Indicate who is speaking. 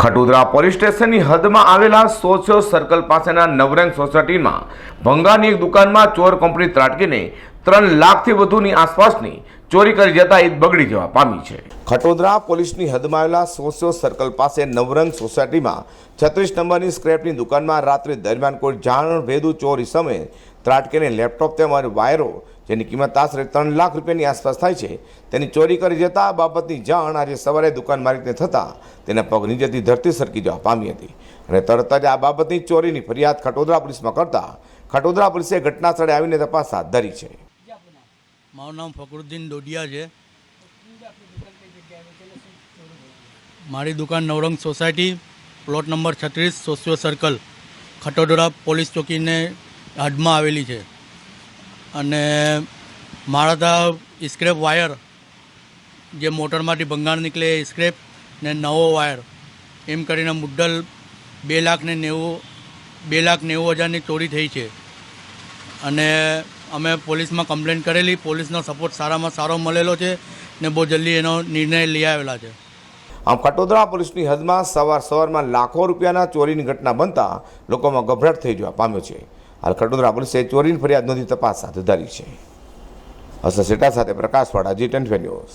Speaker 1: Khatodara police સ્ટેશનની હદમાં આવેલા socio circle પાસેના નવરંગ સોસાયટીમાં ભંગારની એક દુકાનમાં ચોર કંપની ત્રાટકીને ત્રણ લાખથી વધુની આસપાસની ચોરી કરી જતા ઈદ બગડી જવા પામી છે. ખટોદરા પોલીસની હદમાં આવેલા સોશિયો સર્કલ પાસે નવરંગ સોસાયટીમાં છત્રીસ નંબરની સ્ક્રેપની દુકાનમાં રાત્રે દરમિયાન કોઈ જાણ ભેદુ ચોરી સમયે ત્રાટકીને લેપટોપ તેમજ વાયરો, જેની કિંમત આશરે ત્રણ લાખ રૂપિયાની આસપાસ થાય છે, તેની ચોરી કરી જતા આ બાબતની જાણ આજે સવારે દુકાન માલિકને થતાં તેના પગ નીચેથી ધરતી સરકી જવા પામી હતી. અને તરત જ આ બાબતની ચોરીની ફરિયાદ ખટોદરા પોલીસમાં કરતા ખટોદરા પોલીસે ઘટના સ્થળે આવીને તપાસ હાથ ધરી છે.
Speaker 2: મારું નામ ફકરુદ્દીન ડોડિયા છે. મારી દુકાન નવરંગ સોસાયટી, પ્લોટ નંબર છત્રીસ, સોશિયો સર્કલ, ખટોદરા પોલીસ ચોકીને હદમાં આવેલી છે. અને મારા ત્યાં સ્ક્રેપ વાયર જે મોટરમાંથી ભંગાણ નીકળે એ સ્ક્રેપ ને નવો વાયર એમ કરીને મુદ્દલ બે લાખ ને નેવું, બે લાખ નેવું હજારની ચોરી થઈ છે. અને અમે પોલીસમાં કમ્પ્લેન કરેલી. પોલીસનો સપોર્ટ સારામાં સારો મળેલો છે ને બહુ જલ્દી એનો નિર્ણય લઈ આવેલા છે.
Speaker 1: આમ કટોદરા પોલીસની હદમાં સવાર સવારમાં લાખો રૂપિયાના ચોરીની ઘટના બનતા લોકોમાં ગભરાટ થઈ જવા પામ્યો છે. હાલ ખટોદરા પોલીસે ચોરીની ફરિયાદ નોંધી તપાસ હાથ ધરી છે. અસર સેટા સાથે પ્રકાશવાળા જી ટેન ન્યૂઝ.